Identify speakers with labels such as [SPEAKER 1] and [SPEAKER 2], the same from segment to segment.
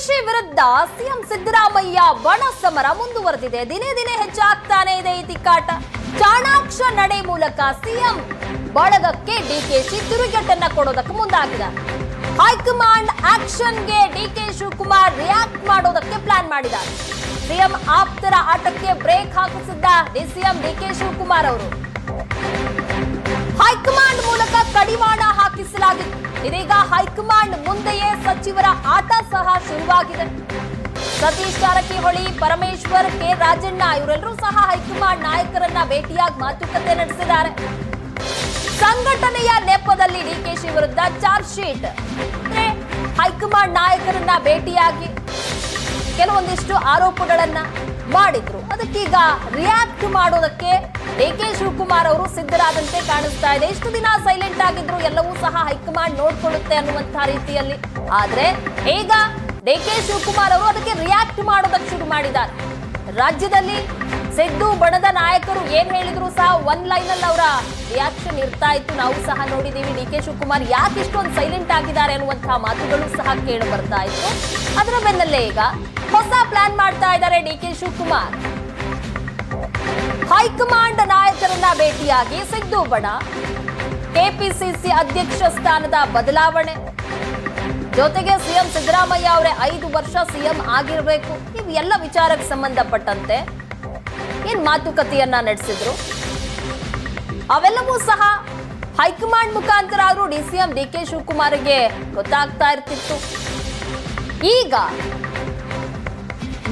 [SPEAKER 1] ಡಿಕೆಶಿ ವಿರುದ್ಧ ಸಿಎಂ ಸಿದ್ದರಾಮಯ್ಯ ಬಣ ಸಮರ ಮುಂದುವರೆದಿದೆ. ದಿನೇ ದಿನೇ ಹೆಚ್ಚಾಗ್ತಾನೆ ಇದೆ ಈ ತಿಕ್ಕಾಟ. ಚಾಣಾಕ್ಷ ನಡೆ ಮೂಲಕ ಸಿಎಂ ಬಳಗಕ್ಕೆ ಶಿ ತಿರುಗೇಟನ್ನ ಕೊಡೋದಕ್ಕೆ ಮುಂದಾಗಿದ್ದಾರೆ ಹೈಕಮಾಂಡ್ ಆಕ್ಷನ್ಗೆ ಡಿಕೆ ಶಿವಕುಮಾರ್ ರಿಯಾಕ್ಟ್ ಮಾಡೋದಕ್ಕೆ ಪ್ಲಾನ್ ಮಾಡಿದ್ದಾರೆ. ಸಿಎಂ ಆಪ್ತರ ಆಟಕ್ಕೆ ಬ್ರೇಕ್ ಹಾಕಿಸಿದ್ದ ಸಿಎಂ ಡಿಕೆ ಶಿವಕುಮಾರ್ ಅವರು. ಇದೀಗ ಹೈಕಮಾಂಡ್ ಮುಂದೆಯೇ ಸಚಿವರ ಆಟ ಸಹ ಶುರುವಾಗಿದೆ. ಸತೀಶ್ ಜಾರಕಿಹೊಳಿ, ಪರಮೇಶ್ವರ್, ಕೆ. ರಾಜಣ್ಣ ಇವರೆಲ್ಲರೂ ಸಹ ಹೈಕಮಾಂಡ್ ನಾಯಕರನ್ನ ಭೇಟಿಯಾಗಿ ಮಾತುಕತೆ ನಡೆಸಿದ್ದಾರೆ. ಸಂಘಟನೆಯ ನೆಪದಲ್ಲಿ ಡಿಕೆಶಿ ವಿರುದ್ಧ ಚಾರ್ಜ್ ಶೀಟ್. ಹೈಕಮಾಂಡ್ ನಾಯಕರನ್ನ ಭೇಟಿಯಾಗಿ ಕೆಲವೊಂದಿಷ್ಟು ಆರೋಪಗಳನ್ನ ಮಾಡಿದ್ರು. ಅದಕ್ಕೀಗ ರಿಯಾಕ್ಟ್ ಮಾಡೋದಕ್ಕೆ ಡಿ ಕೆ ಶಿವಕುಮಾರ್ ಅವರು ಸಿದ್ಧರಾದಂತೆ ಕಾಣಿಸ್ತಾ ಇದೆ. ಇಷ್ಟು ದಿನ ಸೈಲೆಂಟ್ ಆಗಿದ್ರು, ಎಲ್ಲವೂ ಸಹ ಹೈಕಮಾಂಡ್ ನೋಡ್ಕೊಳ್ಳುತ್ತೆ ಅನ್ನುವಂತಹ ರೀತಿಯಲ್ಲಿ. ಆದ್ರೆ ಈಗ ಡಿ ಕೆ ಶಿವಕುಮಾರ್ ಅವರು ಅದಕ್ಕೆ ರಿಯಾಕ್ಟ್ ಮಾಡೋದಕ್ಕೆ ಶುರು ಮಾಡಿದ್ದಾರೆ. ರಾಜ್ಯದಲ್ಲಿ ಸಿದ್ದು ಬಣದ ನಾಯಕರು ಏನ್ ಹೇಳಿದ್ರು ಸಹ ಒನ್ ಲೈನ್ ಅಲ್ಲಿ ಅವರ ರಿಯಾಕ್ಷನ್ ಇರ್ತಾ ಇತ್ತು. ನಾವು ಸಹ ನೋಡಿದೀವಿ. ಡಿ ಕೆ ಶಿವಕುಮಾರ್ ಯಾಕೆ ಇಷ್ಟೊಂದು ಸೈಲೆಂಟ್ ಆಗಿದ್ದಾರೆ ಅನ್ನುವಂತಹ ಮಾತುಗಳು ಸಹ ಕೇಳಿ ಬರ್ತಾ ಇತ್ತು. ಅದರ ಬೆನ್ನಲ್ಲೇ ಈಗ ಹೊಸ ಪ್ಲಾನ್ ಮಾಡ್ತಾ ಇದ್ದಾರೆ ಡಿ ಕೆ ಶಿವಕುಮಾರ್. ಹೈಕಮಾಂಡ್ ನಾಯಕರನ್ನ ಭೇಟಿಯಾಗಿ ಸಿದ್ದು ಬಣ, ಕೆಪಿಸಿಸಿ ಅಧ್ಯಕ್ಷ ಸ್ಥಾನದ ಬದಲಾವಣೆ, ಜೊತೆಗೆ ಸಿಎಂ ಸಿದ್ದರಾಮಯ್ಯ ಅವರೇ ಐದು ವರ್ಷ ಸಿಎಂ ಆಗಿರಬೇಕು. ಇವೆಲ್ಲ ವಿಚಾರಕ್ಕೆ ಸಂಬಂಧಪಟ್ಟಂತೆ ಏನ್ ಮಾತುಕತೆಯನ್ನ ನಡೆಸಿದ್ರು? ಅವೆಲ್ಲವೂ ಸಹ ಹೈಕಮಾಂಡ್ ಮುಖಾಂತರ ಅವರು D C M D K ಶಿವಕುಮಾರ್ಗೆ ಗೊತ್ತಾಗ್ತಾ ಇರ್ತಿತ್ತು. ಈಗ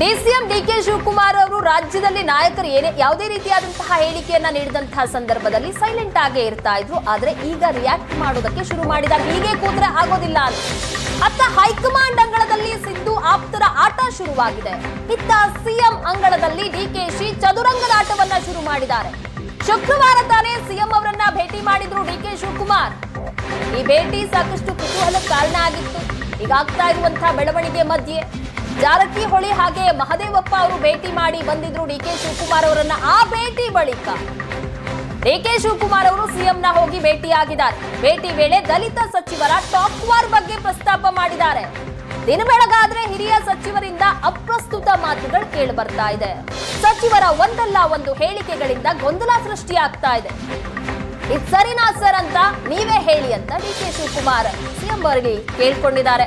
[SPEAKER 1] D DCM D K Shivakumar ಅವರು ರಾಜ್ಯದಲ್ಲಿ ನಾಯಕರು ಏನೇ ಯಾವುದೇ ರೀತಿಯಾದಂತಹ ಹೇಳಿಕೆಯನ್ನ ನೀಡಿದಂತಹ ಸಂದರ್ಭದಲ್ಲಿ ಸೈಲೆಂಟ್ ಆಗೇ ಇರ್ತಾ ಇದ್ರು. ಆದ್ರೆ ಈಗ ರಿಯಾಕ್ಟ್ ಮಾಡೋದಕ್ಕೆ ಶುರು ಮಾಡಿದಾಗ ಹೀಗೆ ಕೂತ್ರೆ ಆಗೋದಿಲ್ಲ ಅಂತ. ಅತ್ತ ಹೈಕಮಾಂಡ್ ಅಂಗಳದಲ್ಲಿ ಸಿದ್ದು ಆಪ್ತರ ಆಟ ಶುರುವಾಗಿದೆ. ಇತ್ತ ಸಿಎಂ ಅಂಗಳದಲ್ಲಿ ಡಿಕೆಶಿ ಚದುರಂಗದಾಟವನ್ನ ಶುರು ಮಾಡಿದ್ದಾರೆ. ಶುಕ್ರವಾರ ತಾನೇ ಸಿಎಂ ಅವರನ್ನ ಭೇಟಿ ಮಾಡಿದ್ರು ಡಿಕೆ ಶಿವಕುಮಾರ್. ಈ ಭೇಟಿ ಸಾಕಷ್ಟು ಕುತೂಹಲಕ್ಕೆ ಕಾರಣ ಆಗಿತ್ತು. ಈಗ ಆಗ್ತಾ ಇರುವಂತಹ ಬೆಳವಣಿಗೆ ಮಧ್ಯೆ. ಜಾರಕಿಹೊಳಿ ಹಾಗೆ ಮಹದೇವಪ್ಪ ಅವರು ಭೇಟಿ ಮಾಡಿ ಬಂದಿದ್ರು ಡಿ ಕೆ ಶಿವಕುಮಾರ್ ಅವರನ್ನ. ಆ ಭೇಟಿ ಬಳಿಕ ಕೆ ಶಿವಕುಮಾರ್ ಅವರು ಸಿಎಂನ ಹೋಗಿ ಭೇಟಿಯಾಗಿದ್ದಾರೆ. ಭೇಟಿ ವೇಳೆ ದಲಿತ ಸಚಿವರ ಟಾಪ್ ವಾರ್ ಬಗ್ಗೆ ಪ್ರಸ್ತಾಪ ಮಾಡಿದ್ದಾರೆ. ದಿನ ಬೆಳಗಾದ್ರೆ ಹಿರಿಯ ಸಚಿವರಿಂದ ಅಪ್ರಸ್ತುತ ಮಾತುಗಳು ಕೇಳಿ ಬರ್ತಾ ಇದೆ. ಸಚಿವರ ಒಂದಲ್ಲ ಒಂದು ಹೇಳಿಕೆಗಳಿಂದ ಗೊಂದಲ ಸೃಷ್ಟಿಯಾಗ್ತಾ ಇದೆ. ಇದು ಸರಿನಾ ಸರ್ ಅಂತ ನೀವೇ ಹೇಳಿ ಅಂತ ಡಿ ಕೆ ಶಿವಕುಮಾರ್ ಸಿಎಂ ಅವರಿಗೆ ಕೇಳ್ಕೊಂಡಿದ್ದಾರೆ.